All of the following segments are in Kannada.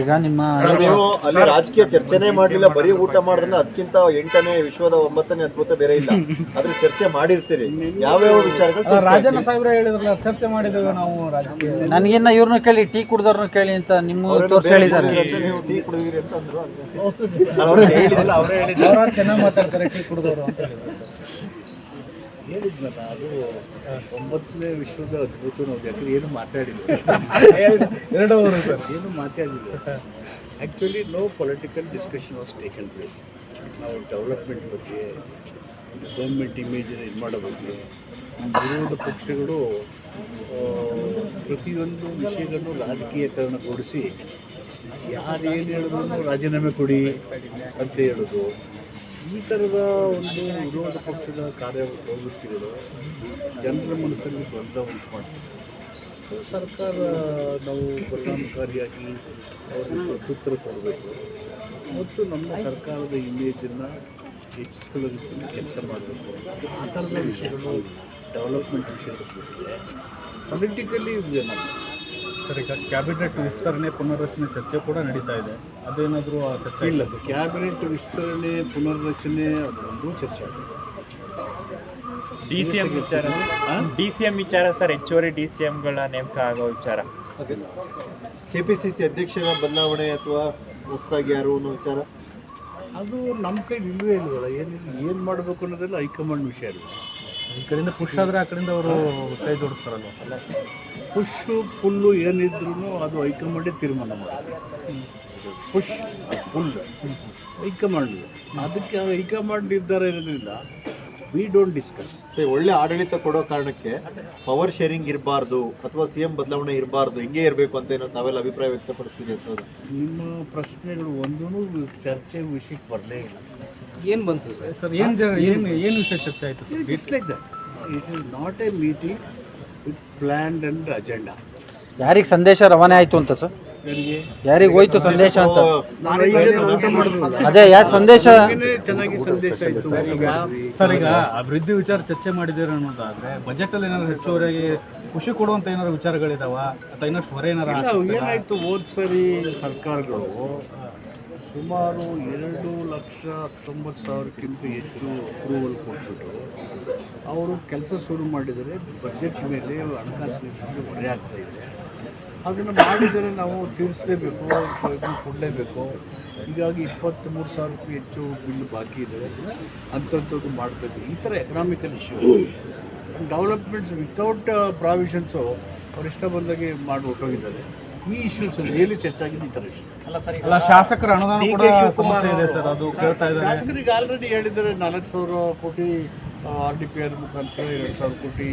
ಈಗ ನಿಮ್ಮ ಸರ್, ಅಲ್ಲಿ ರಾಜಕೀಯ ಚರ್ಚೆನೇ ಮಾಡಲಿಲ್ಲ ಬರೀ ಊಟ ಮಾಡಿದ್ರೆ ಅದಕ್ಕಿಂತ ಎಂಟನೇ ವಿಶ್ವದ ಒಂಬತ್ತನೇ ಅದ್ಭುತ ಬೇರೆ ಇಲ್ಲ ಆದ್ರೆ ಚರ್ಚೆ ಮಾಡಿರ್ತೀರಿ ಯಾವ್ಯಾವ ವಿಚಾರಗಳು ರಾಜಣ್ಣ ರಾಜನ ಆಯ್ತು? ಹೇಳಿದ್ರಲ್ಲ ಚರ್ಚೆ ಮಾಡಿದ್ದೇವೆ ನಾವು ರಾಜಕೀಯ ನನಗಿನ್ನ ಇವ್ರನ್ನ ಕೇಳಿ ಟೀ ಕುಡ್ದವ್ರನ್ನ ಕೇಳಿ ಅಂತ ನಿಮ್ಮ ಅವ್ರನ್ನ ತೋರ್ಸಿ ಹೇಳಿದ್ದಾರೆ ನೀವು ಟೀ ಕುಡಿದಿರಿ ಅಂತ ಅಂದ್ರು ಅವ್ರು ಹೇಳಿದ್ರಲ್ಲ, ಅವ್ರೇ ಹೇಳಿದ್ರು. ಚೆನ್ನಾಗಿ ಮಾತಾಡ್ತಾರೆ ಟೀ ಕುಡಿದವರು ಅಂತ ಹೇಳಿದ್ರು ಹೇಳಿದ್ನಲ್ಲ ಅದು ಒಂಬತ್ತನೇ ವಿಶ್ವದ ಅದ್ಭುತ ನೋಡಿ ಯಾಕಂದ್ರೆ ಏನು ಮಾತಾಡಿಲ್ಲ ಎರಡು ಏನು ಮಾತಾಡಿಲ್ಲ actually no political discussion was taken place ನಾವು ಡೆವಲಪ್ಮೆಂಟ್ ಬಗ್ಗೆ ಗೌರ್ಮೆಂಟ್ ಇಮೇಜ್ ಇದು ಮಾಡೋ ಬಗ್ಗೆ ವಿರೋಧ ಪಕ್ಷಗಳು ಪ್ರತಿಯೊಂದು ವಿಷಯಗಳನ್ನು ರಾಜಕೀಯಕರಣಗೊಳಿಸಿ ಯಾರು ಏನು ಹೇಳಿದ್ರು ರಾಜೀನಾಮೆ ಕೊಡಿ ಅಂತ ಹೇಳೋದು ಈ ಥರದ ಒಂದು ವಿರೋಧ ಪಕ್ಷದ ಕಾರ್ಯ ಜನರ ಮನಸ್ಸಲ್ಲಿ ಬಂದ ಉಂಟು ಮಾಡ್ತಾರೆ ಸರ್ಕಾರ ನಾವು ಪರಿಣಾಮಕಾರಿಯಾಗಿ ಅವರಿಗೆ ಪ್ರತ್ಯುತ್ತರ ಕೊಡಬೇಕು ಮತ್ತು ನಮ್ಮ ಸರ್ಕಾರದ ಇಮೇಜನ್ನು ಹೆಚ್ಚಿಸ್ಕೊಳ್ಳೋ ರೀತಿಯಲ್ಲಿ ಕೆಲಸ ಮಾಡಬೇಕು ಆ ಥರದ ವಿಷಯಗಳು ಡೆವಲಪ್ಮೆಂಟ್ ವಿಷಯಗಳು ಪೊಲಿಟಿಕಲಿ ಸರ್ ಕ್ಯಾಬಿನೆಟ್ ವಿಸ್ತರಣೆ ಪುನರ್ರಚನೆ ಚರ್ಚೆ ಕೂಡ ನಡೀತಾ ಇದೆ ಅದೇನಾದರೂ ಚರ್ಚೆ ಇಲ್ಲ ಕ್ಯಾಬಿನೆಟ್ ವಿಸ್ತರಣೆ ಪುನರ್ರಚನೆ ಅದೊಂದು ಚರ್ಚೆ ಡಿ ಸಿ ಎಂ ವಿಚಾರ ಡಿ ಸಿ ಎಂ ವಿಚಾರ ಸರ್ ಹೆಚ್ಚುವರಿ ಡಿ ಸಿ ಎಂಗಳ ನೇಮಕ ಆಗೋ ವಿಚಾರ ಅದೆಲ್ಲ ಕೆ ಪಿ ಸಿ ಸಿ ಅಧ್ಯಕ್ಷರ ಬದಲಾವಣೆ ಅಥವಾ ಹೊಸದಾಗಿ ಯಾರು ಅನ್ನೋ ವಿಚಾರ ಅದು ನಮ್ಮ ಕೈಲಿ ಇಲ್ಲವೇ ಇಲ್ವಲ್ಲ ಏನಿಲ್ಲ ಏನು ಮಾಡಬೇಕು ಅನ್ನೋದೆಲ್ಲ ಹೈಕಮಾಂಡ್ ವಿಷಯ ಅಲ್ವಾ ಈ ಕಡೆಯಿಂದ ಪುಷ್ ಆದರೆ ಆ ಕಡೆಯಿಂದ ಅವರು ಕೈ ಜೋಡಿಸ್ತಾರಲ್ಲ ಪುಷ್ಷು ಫುಲ್ಲು ಏನಿದ್ರು ಅದು ಹೈಕಮಾಂಡೇ ತೀರ್ಮಾನ ಮಾಡಿ ಪುಷ್ ಫುಲ್ಲು ಹೈಕಮಾಂಡ್ ಅದಕ್ಕೆ ಹೈಕಮಾಂಡ್ ನಿರ್ಧಾರ ಇರೋದ್ರಿಂದ ವಿ ಡೋಂಟ್ ಡಿಸ್ಕಸ್ ಸರಿ ಒಳ್ಳೆ ಆಡಳಿತ ಕೊಡೋ ಕಾರಣಕ್ಕೆ ಪವರ್ ಶೇರಿಂಗ್ ಇರಬಾರ್ದು ಅಥವಾ ಸಿ ಎಂ ಬದಲಾವಣೆ ಇರಬಾರ್ದು ಹಿಂಗೆ ಇರಬೇಕು ಅಂತ ಏನೋ ತಾವೆಲ್ಲ ಅಭಿಪ್ರಾಯ ಅಂತ ನಿಮ್ಮ ಪ್ರಶ್ನೆಗಳು ಒಂದೂ ಚರ್ಚೆ ವಿಷಯಕ್ಕೆ ಬರಲೇ ಇಲ್ಲ ಏನು ಬಂತು ಸರ್ ಸರ್ ಏನು ಏನು ವಿಷಯ ಚರ್ಚೆ ಆಯಿತು sir like that it is not a meeting with and agenda ಯಾರಿಗೆ ಸಂದೇಶ ರವಾನೆ ಆಯಿತು ಅಂತ ಸರ್ ಯಾರಿಗೆ ಹೋಯ್ತು ಸಂದೇಶ ಅಂತ ಅದೇ ಯಾರು ಸಂದೇಶ ಚೆನ್ನಾಗಿ ಸಂದೇಶ ಆಯಿತು ಸರ್ ಈಗ ಅಭಿವೃದ್ಧಿ ವಿಚಾರ ಚರ್ಚೆ ಮಾಡಿದ್ದೀರ ಅನ್ನೋದಾದ್ರೆ ಬಜೆಟ್ ಅಲ್ಲಿ ಏನಾದ್ರು ಹೆಚ್ಚುವರಿಯಾಗಿ ಖುಷಿ ಕೊಡುವಂತ ಏನಾದ್ರು ವಿಚಾರಗಳಿದಾವ ಅಥವಾ ಇನ್ನಷ್ಟು ಹೊರ ಏನಾರು ಏನಾಯ್ತು ಹೋದ್ ಸರಿ ಸರ್ಕಾರಗಳು ಸುಮಾರು ಎರಡು ಲಕ್ಷ ಹತ್ತೊಂಬತ್ತು ಸಾವಿರಕ್ಕಿಂತ ಹೆಚ್ಚು ಅಪ್ರೂವಲ್ ಕೊಟ್ಬಿಟ್ಟು ಅವರು ಕೆಲಸ ಶುರು ಮಾಡಿದರೆ ಬಜೆಟ್ ಮೇಲೆ ಹಣಕಾಸಿನ ಹೊರೆ ಆಗ್ತಾ ಇದೆ ಅದನ್ನು ಮಾಡಿದರೆ ನಾವು ತೀರಿಸಲೇಬೇಕು ಕೊಡಲೇಬೇಕು ಹೀಗಾಗಿ ಇಪ್ಪತ್ತ್ಮೂರು ಸಾವಿರಕ್ಕೂ ಹೆಚ್ಚು ಬಿಲ್ ಬಾಕಿ ಇದೆ ಅಂಥದ್ದು ಮಾಡಬೇಕು ಈ ಥರ economical issue developments without provisions ಅವರಿಷ್ಟ ಬಂದಾಗೆ ಮಾಡಿ ಹೊಟ್ಟೋಗಿದ್ದಾರೆ ಈ ಇಶ್ಯೂಸ್ ರಿಯಲಿ ಚರ್ಚಾಗಿದೆ ಈ ಥರ ಇಶ್ಯೂ ಅಲ್ಲ ಶಾಸಕರ ಅನುದಾನ ಕೂಡ ಸಮಸ್ಯೆ ಇದೆ ಸರ್ ಅದು ಕೇಳ್ತಾ ಇದ್ದಾರೆ ಶಾಸಕರಿಗೆ ಆಲ್ರೆಡಿ ಹೇಳಿದ್ದಾರೆ ನಾಲ್ಕು ಸಾವಿರ ಕೋಟಿ ಆರ್ ಡಿ ಪಿ ಆರ್ ಮುಖಾಂತರ ಎರಡು ಸಾವಿರ ಕೋಟಿ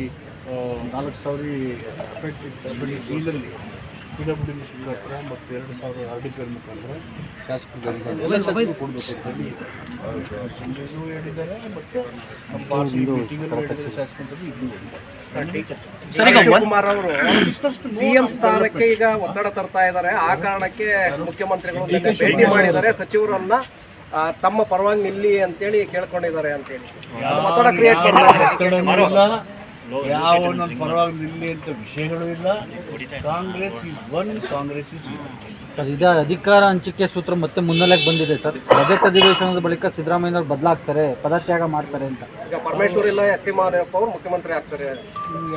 ನಾಲ್ಕು ಸಾವಿರ ಎಫೆಕ್ಟ್ ಈಗಲ್ಲಿ ಪಿಡಬ್ಲ್ಯೂಡಿ ಹತ್ರ ಮತ್ತು ಎರಡು ಸಾವಿರ ಆರ್ಡಿಗಳ ಮುಖಾಂತರ ಶಾಸಕರು ಎಲ್ಲ ಶಾಸಕರು ಕೊಡಬೇಕು ಅಂತೇಳಿ ಶಿಂದೇಗೂ ಹೇಳಿದ್ದಾರೆ ಮತ್ತು ನಮ್ಮ ಪಾರ್ಟಿ ಮೀಟಿಂಗಲ್ಲೂ ಹೇಳಿದ್ದಾರೆ ಶಾಸಕರು ಇದ್ದು ಶಿವಕುಮಾರ್ ಅವರು ಸಿಎಂ ಸ್ಥಾನಕ್ಕೆ ಈಗ ಒತ್ತಡ ತರ್ತಾ ಇದ್ದಾರೆ ಆ ಕಾರಣಕ್ಕೆ ಮುಖ್ಯಮಂತ್ರಿಗಳು ಭೇಟಿ ಮಾಡಿದ್ದಾರೆ ಸಚಿವರನ್ನ ತಮ್ಮ ಪರವಾಗಿ ನಿಲ್ಲಿ ಅಂತೇಳಿ ಕೇಳ್ಕೊಂಡಿದ್ದಾರೆ ಅಂತೇಳಿ ಒತ್ತಡ ಕ್ರಿಯೇಟ್ ಮಾಡ್ತಾರೆ ಯಾವ ಒಂದೊಂದು ಪರವಾಗಿ ನಿಲ್ಲಿ ಅಂತ ವಿಷಯಗಳು ಇಲ್ಲ Congress is one Congress is sir ಇದೇ ಅಧಿಕಾರ ಹಂಚಿಕೆ ಸೂತ್ರ ಮತ್ತೆ ಮುನ್ನೆಲೆಗೆ ಬಂದಿದೆ ಸರ್ ಬಜೆಟ್ ಅಧಿವೇಶನದ ಬಳಿಕ ಅವರು ಬದಲಾಗ್ತಾರೆ ಪದತ್ಯಾಗ ಮಾಡ್ತಾರೆ ಅಂತ ಈಗ ಪರಮೇಶ್ವರ್ ಇಲ್ಲ ಎಸ್ ಸಿ ಅವರು ಮುಖ್ಯಮಂತ್ರಿ ಆಗ್ತಾರೆ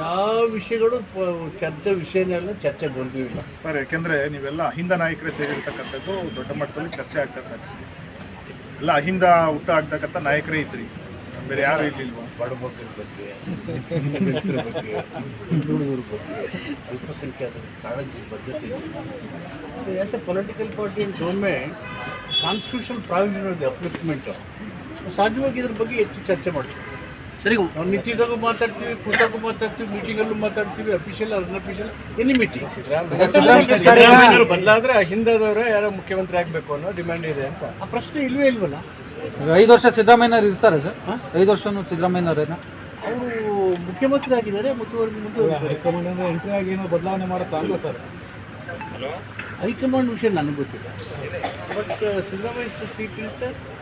ಯಾವ ವಿಷಯಗಳು ಚರ್ಚೆ ವಿಷಯನೆಲ್ಲ ಚರ್ಚೆಗೊಂಡೂ ಇಲ್ಲ ಸರ್ ಯಾಕೆಂದ್ರೆ ನೀವೆಲ್ಲ ಅಹಿಂದ ನಾಯಕರೇ ಸೇರಿರ್ತಕ್ಕಂಥದ್ದು ದೊಡ್ಡ ಮಟ್ಟದಲ್ಲಿ ಚರ್ಚೆ ಆಗ್ತಾ ಎಲ್ಲ ಅಹಿಂದ ಊಟ ಆಗ್ತಕ್ಕಂಥ ನಾಯಕರೇ ಇದ್ರಿ ಬೇರೆ ಯಾರು ಇರಲಿಲ್ವಾ ಬಡಬಗ್ಗರ ಬಗ್ಗೆ ಬಗ್ಗೆ ಹಿಂದುಳಿದವ್ರ ಪೊಲಿಟಿಕಲ್ ಪಾರ್ಟಿ ಕಾನ್ಸ್ಟಿಟ್ಯೂಷನ್ ಪ್ರಾವಿಷನ್ ಅಪ್ಲಿಕ್ಮೆಂಟು ಸಹಜವಾಗಿ ಇದ್ರ ಬಗ್ಗೆ ಹೆಚ್ಚು ಚರ್ಚೆ ಮಾಡ್ತೀವಿ ಸರಿ ನಾವು ನಿತ್ಯದಾಗೂ ಮಾತಾಡ್ತೀವಿ ಕೂತಾಗೂ ಮಾತಾಡ್ತೀವಿ ಮೀಟಿಂಗಲ್ಲೂ ಮಾತಾಡ್ತೀವಿ ಅಫಿಷಿಯಲ್ ಅನ್ಅಫಿಷಿಯಲ್ ಎನಿ ಮೀಟಿಂಗ್ ಸಿದ್ದರಾಮಯ್ಯನವರು ಬದಲಾದ್ರೆ ಹಿಂದದವರೇ ಯಾರೋ ಮುಖ್ಯಮಂತ್ರಿ ಆಗಬೇಕು ಅನ್ನೋ ಡಿಮ್ಯಾಂಡ್ ಇದೆ ಅಂತ ಆ ಪ್ರಶ್ನೆ ಇಲ್ವೇ ಇಲ್ವಲ್ಲ ಐದು ವರ್ಷ ಸಿದ್ದರಾಮಯ್ಯನವ್ರು ಇರ್ತಾರೆ ಸರ್ ಐದು ವರ್ಷನೂ ಸಿದ್ದರಾಮಯ್ಯನವರೇನ ಅವರು ಮುಖ್ಯಮಂತ್ರಿ ಆಗಿದ್ದಾರೆ ಮುಂದುವರೆದು ಮುಂದುವರೆದು ಹೈಕಮಾಂಡ್ ಅಂದ್ರೆ ಎನ್ ಆಗಿ ಏನೋ ಬದಲಾವಣೆ ಮಾಡುತ್ತಾ ಅಲ್ಲ ಸರ್ ಹೈಕಮಾಂಡ್ ವಿಷಯ ನನಗೆ ಗೊತ್ತಿಲ್ಲ ಬಟ್ uh, ಸಿದ್ದರಾಮಯ್ಯ ಸೀಟ್ ಇರುತ್ತೆ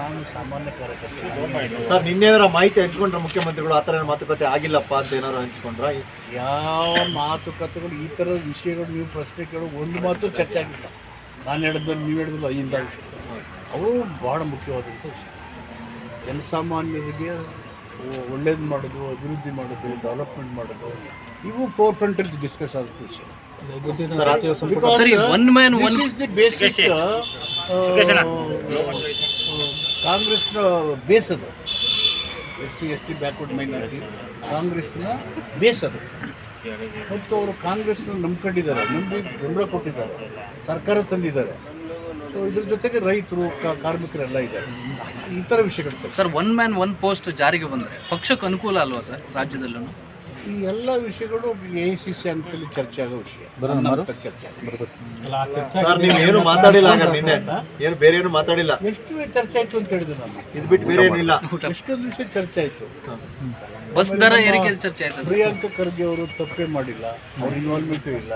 ನಾನು ಸಾಮಾನ್ಯ ಕಾರ್ಯಕರ್ತ ಸರ್ ಮಾಹಿತಿ ಹಂಚ್ಕೊಂಡ್ರೆ ಮುಖ್ಯಮಂತ್ರಿಗಳು ಆ ಥರ ಮಾತುಕತೆ ಆಗಿಲ್ಲಪ್ಪ ಅಂತ ಏನಾದ್ರು ಹಂಚ್ಕೊಂಡ್ರ ಯಾವ ಮಾತುಕತೆಗಳು ಈ ಥರದ ವಿಷಯಗಳು ನೀವು ಪ್ರಶ್ನೆ ಕೇಳೋ ಒಂದು ಮಾತು ಚರ್ಚೆ ಆಗಿಲ್ಲ ನಾನು ಹೇಳಿದ್ಮೇಲೆ ನೀವು ಹೇಳಿದ್ರು ಅಲ್ಲಿಂದ ಅವರು ಬಹಳ ಮುಖ್ಯವಾದಂಥ ವಿಷಯ ಜನಸಾಮಾನ್ಯರಿಗೆ ಒಳ್ಳೇದು ಮಾಡೋದು ಅಭಿವೃದ್ಧಿ ಮಾಡೋದು ಡೆವಲಪ್ಮೆಂಟ್ ಮಾಡೋದು ಇವು ಫೋರ್ ಫ್ರಂಟಲ್ಲಿ ಡಿಸ್ಕಸ್ ಆಗುತ್ತೆ ವಿಷಯ ಬಿಕಾಸ್ ದಿ ಬೇಸಿಕ್ ಕಾಂಗ್ರೆಸ್ನ ಬೇಸದು S C S T backward minority ಕಾಂಗ್ರೆಸ್ನ ಬೇಸದು ಮತ್ತು ಅವರು ಕಾಂಗ್ರೆಸ್ನ ನಂಬ್ಕೊಂಡಿದ್ದಾರೆ ನಂಬಿ ಬೆಂಬಲ ಕೊಟ್ಟಿದ್ದಾರೆ ಸರ್ಕಾರ ತಂದಿದ್ದಾರೆ ಸೊ ಇದ್ರ ಜೊತೆಗೆ ರೈತರು ಕಾರ್ಮಿಕರೆಲ್ಲ ಇದ್ದಾರೆ ಈ ಥರ ವಿಷಯಗಳು sir one man one post ಜಾರಿಗೆ ಬಂದರೆ ಪಕ್ಷಕ್ಕೆ ಅನುಕೂಲ ಅಲ್ವಾ ಸರ್ ರಾಜ್ಯದಲ್ಲೂ ಈ ಎಲ್ಲ ವಿಷಯಗಳು ಎ ಸಿ ಸಿ ಅಂತಲ್ಲಿ ಚರ್ಚೆ ಆಗೋ ವಿಷಯ ಚರ್ಚೆ ಏನು ಮಾತಾಡಿಲ್ಲ ನಿನ್ನೆ ಏನು ಬೇರೆ ಏನು ಮಾತಾಡಿಲ್ಲ ಎಷ್ಟು ಚರ್ಚೆ ಆಯ್ತು ಅಂತ ಹೇಳಿದ್ರು ನಾನು ಇದು ಬಿಟ್ಟು ಬೇರೆ ಏನಿಲ್ಲ ಎಷ್ಟೊಂದು ವಿಷಯ ಚರ್ಚೆ ಆಯ್ತು ಬಸ್ ದರ ಚರ್ಚೆ ಆಯ್ತು ಪ್ರಿಯಾಂಕ ಖರ್ಗೆ ಅವರು ತಪ್ಪೇ ಮಾಡಿಲ್ಲ ಅವ್ರ ಇನ್ವಾಲ್ವ್ಮೆಂಟು ಇಲ್ಲ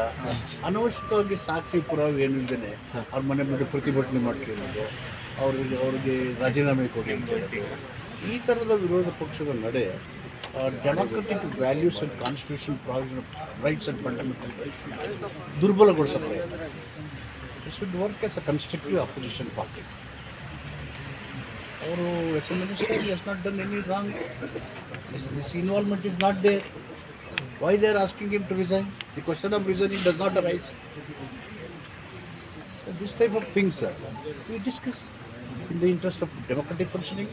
ಅನವಶ್ಯಕವಾಗಿ ಸಾಕ್ಷಿ ಪುರಾವೆ ಏನು ಇಲ್ಲದೆ ಅವ್ರ ಮನೆ ಮುಂದೆ ಪ್ರತಿಭಟನೆ ಮಾಡ್ತಿರೋದು ಅವ್ರಿಗೆ ಅವ್ರಿಗೆ ರಾಜೀನಾಮೆ ಕೊಡಿ ಅಂತ ಈ ಥರದ ವಿರೋಧ ಪಕ್ಷದ ನಡೆ Democratic values and constitution provision rights and fundamental rights ದುರ್ಬಲಗೊಳಿಸೋ ಪ್ರಯತ್ನ should work as a constructive opposition party ಅವರು as a minister has not done any wrong This, this involvement is not there. Why they are asking him to resign? The question of resigning does not arise. So this type of things, sir, we discuss in the interest of democratic functioning,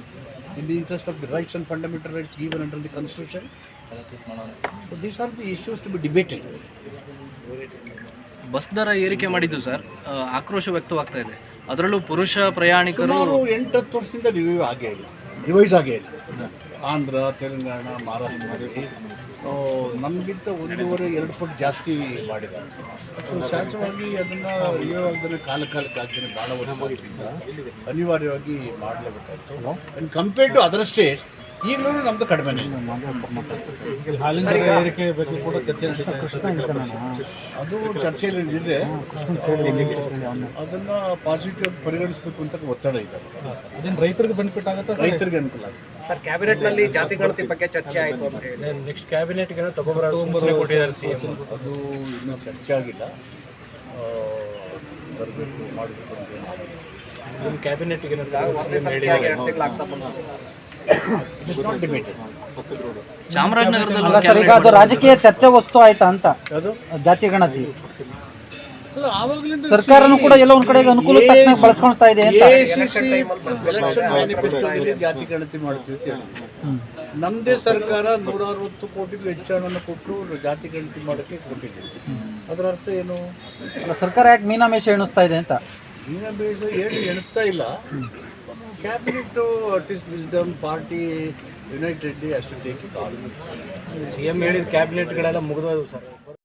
in the interest of the rights and fundamental rights given under the Constitution. So these are the issues to be debated. Bus ದರ ಏರಿಕೆ ಮಾಡಿದ್ದು ಸರ್ ಆಕ್ರೋಶ ವ್ಯಕ್ತವಾಗ್ತಾ ಇದೆ ಅದರಲ್ಲೂ ಪುರುಷ ಪ್ರಯಾಣಿಕರು karu ಎಂಟು ಹತ್ತು ವರ್ಷದಿಂದ ರಿವ್ಯೂ ಆಗೇ ಇಲ್ಲ ರಿವೈಸ್ ಆಗೇ ಇಲ್ಲ ಆಂಧ್ರ ತೆಲಂಗಾಣ ಮಹಾರಾಷ್ಟ್ರ ನಮಗಿಂತ ಒಂದೂವರೆ ಎರಡು ಪಟ್ಟು ಜಾಸ್ತಿ ಮಾಡಿದ್ದಾರೆ ಸಹಜವಾಗಿ ಅದನ್ನು ಇರೋದನ್ನು ಕಾಲ ಕಾಲಕ್ಕೆ ಆಗ್ತೀನಿ ಭಾಳ ವರ್ಷದಿಂದ ಅನಿವಾರ್ಯವಾಗಿ ಮಾಡಲೇಬೇಕಾಯ್ತು and compare to other states ಈಗಲೂ ನಮ್ಮದು ಕಡಿಮೆ ಅದು ಚರ್ಚೆಯಲ್ಲಿ ಇದೆ ಅದನ್ನು ಪಾಸಿಟಿವ್ ಪರಿಗಣಿಸಬೇಕು ಅಂತ ಒತ್ತಡ ಇದೆ ರೈತರಿಗೆ ಬೆನಿಫಿಟ್ ಆಗುತ್ತೆ ರೈತರಿಗೆ ಅನುಕೂಲ ಆಗುತ್ತೆ ಸರ್ ಕ್ಯಾಬಿನೆಟ್ ನಲ್ಲಿ ಜಾತಿ ಗಣತಿ ಬಗ್ಗೆ ಚರ್ಚೆ ಆಯ್ತು ಅಂತ ಹೇಳಿ ನೆಕ್ಸ್ಟ್ ಕ್ಯಾಬಿನೆಟ್ ಕ್ಯಾಬಿನೆಟ್ಗೆ ತಗೊಂಡ್ಬರೋ ಕೊಟ್ಟಿದ್ದಾರೆ ಸಿ ಎಂ ಅದು ಇನ್ನೂ ಚರ್ಚೆ ಆಗಿಲ್ಲ ಬರಬೇಕು ಮಾಡಬೇಕು ಅಂತ ನಮ್ಮ ಕ್ಯಾಬಿನೆಟ್ಗೆ ಚಾಮರಾಜನಗರದಲ್ಲಿ ಅದು ರಾಜಕೀಯ ಚರ್ಚೆ ವಸ್ತು ಆಯ್ತಾ ಅಂತ ಜಾತಿ ಗಣತಿ ಸರ್ಕಾರನು ಕೂಡ ಎಲ್ಲ ಒಂದ್ ಕಡೆ ಅನುಕೂಲ ಬಳಸ್ಕೊಳ್ತಾ ಇದೆ ಮ್ಯಾನಿಫೆಸ್ಟೋದಲ್ಲಿ ಜಾತಿ ಗಣತಿ ಮಾಡ್ತೀವಿ ನಮ್ಮದೇ ಸರ್ಕಾರ ನೂರ ಅರವತ್ತು ಕೋಟಿಗೂ ಹೆಚ್ಚು ಹಣವನ್ನು ಕೊಟ್ಟು ಜಾತಿ ಗಣತಿ ಮಾಡಕ್ಕೆ ಕೊಟ್ಟಿದೆ ಅದರ ಅರ್ಥ ಏನು ಸರ್ಕಾರ ಯಾಕೆ ಮೀನಾಮೇಷ ಎಣಿಸ್ತಾ ಇದೆ ಅಂತ ಮೀನಾಮೇಷ ಏನು ಎಣಿಸ್ತಾ ಇಲ್ಲ cabinet artist wisdom party united ಅಷ್ಟು ಟೇಕ್ ಸಿ ಎಂ ಹೇಳಿದ ಕ್ಯಾಬಿನೆಟ್ಗಳೆಲ್ಲ ಮುಗಿದೋದು ಸರ್